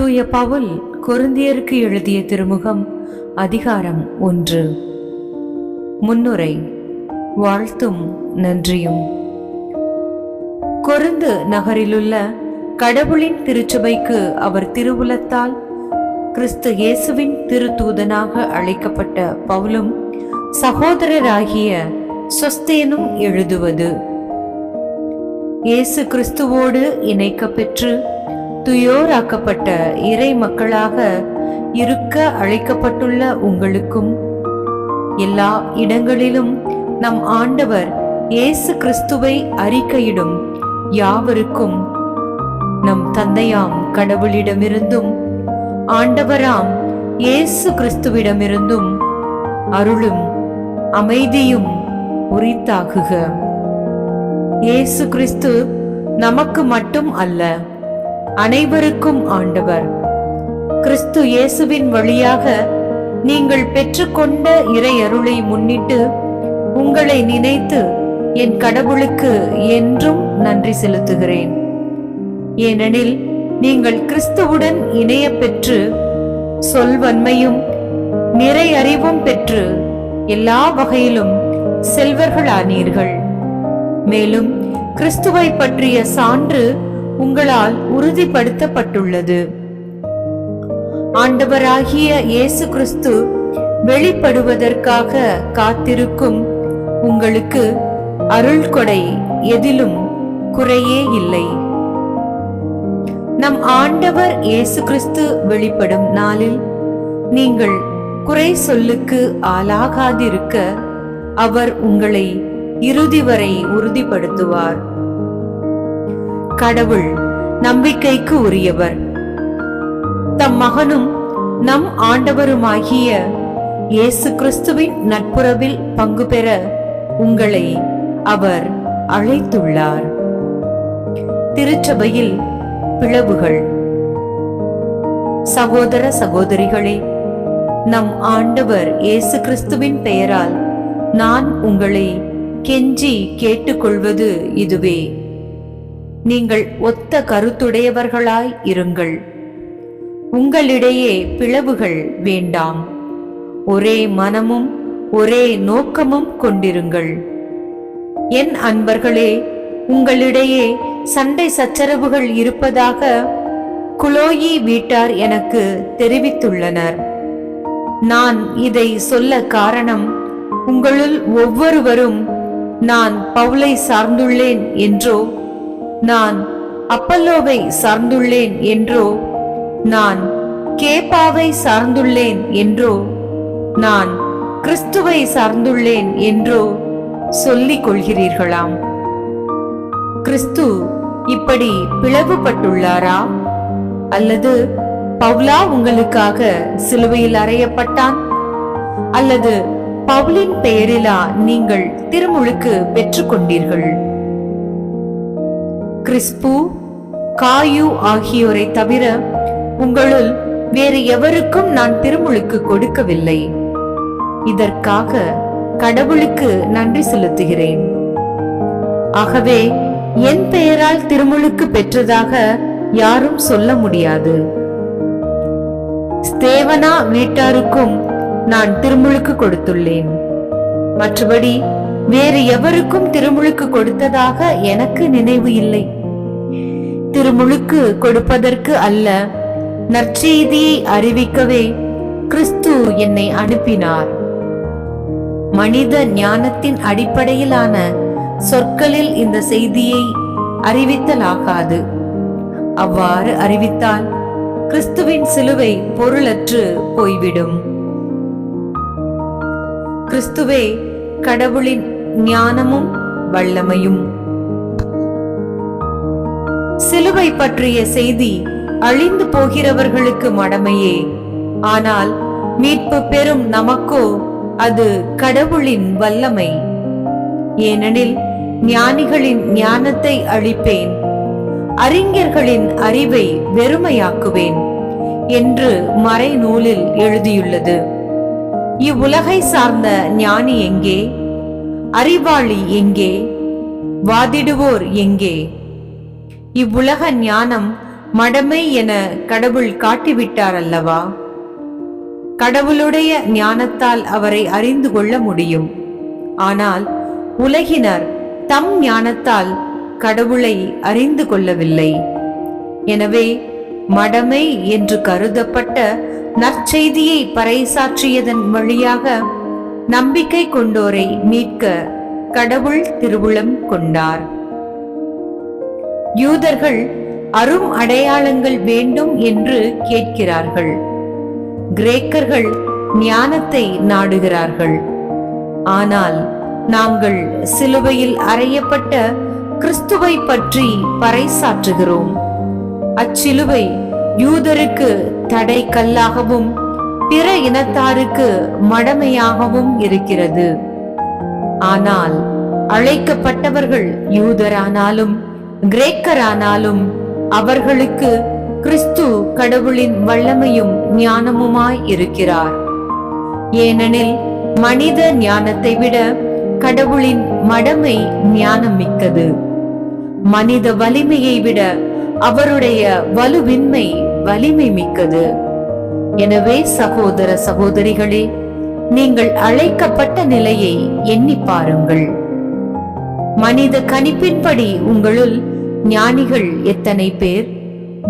தூய பவுல் கொருந்தியருக்கு எழுதிய திருமுகம் அதிகாரம் ஒன்று. முன்னுரை வாழ்த்தும் நன்றியும். கொருந்து நகரிலுள்ள கடவுளின் திருச்சபைக்கு அவர் திருவுலத்தால் கிறிஸ்து இயேசுவின் திருத்தூதனாக அழைக்கப்பட்ட பவுலும் சகோதரராகிய சொஸ்தேனும் எழுதுவது. இயேசு கிறிஸ்துவோடு இணைக்கப் பெற்று துயோராக்கப்பட்ட இறை மக்களாக இருக்க அழைக்கப்பட்டுள்ள உங்களுக்கும் எல்லா இடங்களிலும் நம் ஆண்டவர் இயேசு கிறிஸ்துவை அறிக்கையிடும் யாவருக்கும் நம் தந்தையாம் கடவுளிடமிருந்தும் ஆண்டவராம் இயேசு கிறிஸ்துவிடமிருந்தும் அருளும் அமைதியும் உரித்தாகுக. இயேசு கிறிஸ்து நமக்கு மட்டும் அல்ல அனைவருக்கும் ஆண்டவர். கிறிஸ்து இயேசுவின் வழியாக நீங்கள் பெற்றுக்கொண்ட இறை அருளை முன்னிட்டு உங்களை நினைத்து என் கடவுளுக்கு என்றும் நன்றி செலுத்துகிறேன். ஏனெனில் நீங்கள் கிறிஸ்துவுடன் இணைய பெற்று சொல்வன்மையும் நிறை அறிவும் பெற்று எல்லா வகையிலும் செல்வர்களானீர்கள். மேலும் கிறிஸ்துவை பற்றிய சான்று உங்களால் உறுதிப்படுத்தப்பட்டுள்ளது. ஆண்டவராகிய இயேசு கிறிஸ்து வெளிப்படுவதற்காக காத்திருக்கும் உங்களுக்கு அருள் கொடை எதிலும் குறையே இல்லை. நம் ஆண்டவர் இயேசு கிறிஸ்து வெளிப்படும் நாளில் நீங்கள் குறை சொல்லுக்கு ஆளாகாதிருக்க அவர் உங்களை இறுதி வரை உறுதிப்படுத்துவார். கடவுள் நம்பிக்கைக்கு உரியவர். தம் மகனும் நம் ஆண்டவருமாகிய இயேசு கிறிஸ்துவின் நட்புறவில் பங்கு பெற உங்களை அவர் அழைத்துள்ளார். திருச்சபையில் பிளவுகள். சகோதர சகோதரிகளே நம் ஆண்டவர் இயேசு கிறிஸ்துவின் பெயரால் நான் உங்களை கெஞ்சி கேட்டுக்கொள்வது இதுவே. நீங்கள் ஒத்த கருத்துடையவர்களாய் இருங்கள். உங்களிடையே பிளவுகள் வேண்டாம். ஒரே மனமும் ஒரே நோக்கமும் கொண்டிருங்கள். என் அன்பர்களே உங்களிடையே சண்டை சச்சரவுகள் இருப்பதாக குலோயி வீட்டார் எனக்கு தெரிவித்துள்ளனர். நான் இதை சொல்ல காரணம் உங்களுள் ஒவ்வொருவரும் நான் பவுலை சார்ந்துள்ளேன் என்றோ நான் அப்பல்லோவை சார்ந்துள்ளேன் என்றோ? நான் கேப்பாவை சார்ந்துள்ளேன் என்றோ? நான் கிறிஸ்துவை சார்ந்துள்ளேன் என்றோ? சொல்லிக் கொள்கிறீர்களாம். கிறிஸ்து இப்படி பிளவுபட்டுள்ளாரா? அல்லது பவுலா உங்களுக்காக சிலுவையில் அறையப்பட்டான்? அல்லது பவுலின் பெயரிலா நீங்கள் திருமுழுக்கு பெற்றுக்கொண்டீர்கள்? கிறிஸ்பு காயு ஆகியோரை தவிர உங்களுள் வேறு எவருக்கும் நான் திருமுழுக்கு கொடுக்கவில்லை. இதற்காக கடவுளுக்கு நன்றி செலுத்துகிறேன். ஆகவே என் பெயரால் திருமுழுக்கு பெற்றதாக யாரும் சொல்ல முடியாது. ஸ்தேவனா வீட்டாருக்கும் நான் திருமுழுக்கு கொடுத்துள்ளேன். மற்றபடி வேறு எவருக்கும் திருமுழுக்கு கொடுத்ததாக எனக்கு நினைவு இல்லை. திருமுழுக்கு கொடுப்பதற்கு அல்ல. நற்செய்தியை அறிவிக்கவே கிறிஸ்து என்னை அனுப்பினார். மனித ஞானத்தின் அடிப்படையிலான சொற்களில் இந்த செய்தியை அறிவித்தலாகாது. அவ்வாறு அறிவித்தால் கிறிஸ்துவின் சிலுவை பொருளற்று போய்விடும். கிறிஸ்துவே கடவுளின் ஞானமும் வல்லமையும் சிலுவை பற்றிய செய்தி அழிந்து போகிறவர்களுக்கு மடமையே. ஆனால் மீட்பு பெறும் நமக்கோ அது கடவுளின் வல்லமை. ஏனெனில் ஞானிகளின் ஞானத்தை அழிப்பேன். அறிஞர்களின் அறிவை வெறுமையாக்குவேன் என்று மறைநூலில் எழுதியுள்ளது. இவ்வுலகை சார்ந்த ஞானி எங்கே? அறிவாளி எங்கே? வாதிடுவோர் எங்கே? இவ்வுலக ஞானம் மடமை என கடவுள் காட்டிவிட்டார் அல்லவா கடவுளுடைய ஞானத்தால் அவரை அறிந்து கொள்ள முடியும். ஆனால் உலகினர் தம் ஞானத்தால் கடவுளை அறிந்து கொள்ளவில்லை. எனவே மடமை என்று கருதப்பட்ட நற்செய்தியை பறைசாற்றியதன் வழியாக நம்பிக்கை கொண்டோரை மீட்க கடவுள் திருவுளம் கொண்டார். யூதர்கள் அரும் அடையாளங்கள் வேண்டும் என்று கேட்கிறார்கள். கிரேக்கர்கள் ஞானத்தை நாடுகிறார்கள். ஆனால் நாங்கள் சிலுவையில் அறையப்பட்ட கிறிஸ்துவை பற்றி பறைசாற்றுகிறோம். அச்சிலுவை யூதருக்கு தடை கல்லாகவும் பிற இனத்தாருக்கு மடமையாகவும் இருக்கிறது. ஆனால் அழைக்கப்பட்டவர்கள் யூதரானாலும் கிரேக்கரானாலும் அவர்களுக்கு கிறிஸ்து கடவுளின் வல்லமையும் ஞானமுமாய் இருக்கிறார். ஏனெனில் மனித ஞானத்தை விட கடவுளின் மடமை ஞானம் மிக்கது மனித வலிமையை விட அவருடைய வலுவின்மை வலிமை மிக்கது. எனவே சகோதர சகோதரிகளே நீங்கள் அழைக்கப்பட்ட நிலையை எண்ணி பாருங்கள். மனித கணிப்பின்படி உங்களுள் ஞானிகள் எத்தனை பேர்?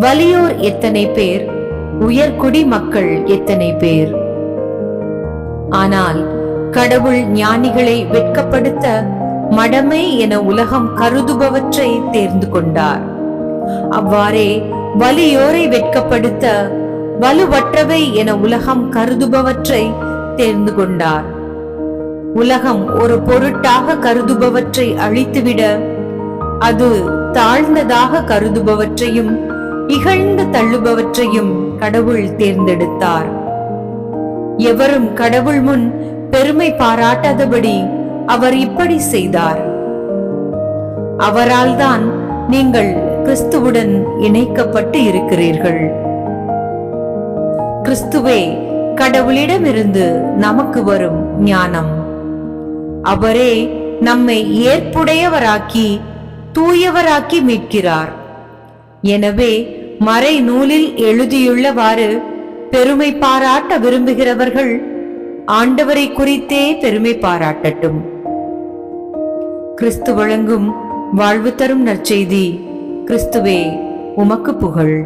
வலியோர் எத்தனை பேர்? உயர்குடி மக்கள் எத்தனை பேர்? ஆனால் கடவுள் ஞானிகளை வெட்கப்படுத்த மடமை என உலகம் கருதுபவற்றை தேர்ந்து கொண்டார். அவ்வாறே வலியோரை வெட்கப்படுத்த வலுவற்றவை என உலகம் கருதுபவற்றை தேர்ந்து கொண்டார். உலகம் ஒரு பொருட்டாக கருதுபவற்றை அழித்துவிட அது தாழ்ந்ததாக கருதுபவற்றையும் இகழ்ந்து தள்ளுபவற்றையும் கடவுள் தேர்ந்தெடுத்தார். எவரும் கடவுள் முன் பெருமை பாராட்டாதபடி அவர் இப்படி செய்தார். அவரால் தான் நீங்கள் கிறிஸ்துவுடன் இணைக்கப்பட்டு இருக்கிறீர்கள். கிறிஸ்துவே கடவுளிடமிருந்து நமக்கு வரும் ஞானம். அவரே நம்மை ஏற்புடையவராக்கி தூயவராக்கி மீட்கிறார். எனவே மறை நூலில் எழுதியுள்ளவாறு பெருமை பாராட்ட விரும்புகிறவர்கள் ஆண்டவரை குறித்தே பெருமை பாராட்டட்டும். கிறிஸ்து வழங்கும் வாழ்வு தரும் நற்செய்தி கிறிஸ்துவே உமக்கு புகழ்.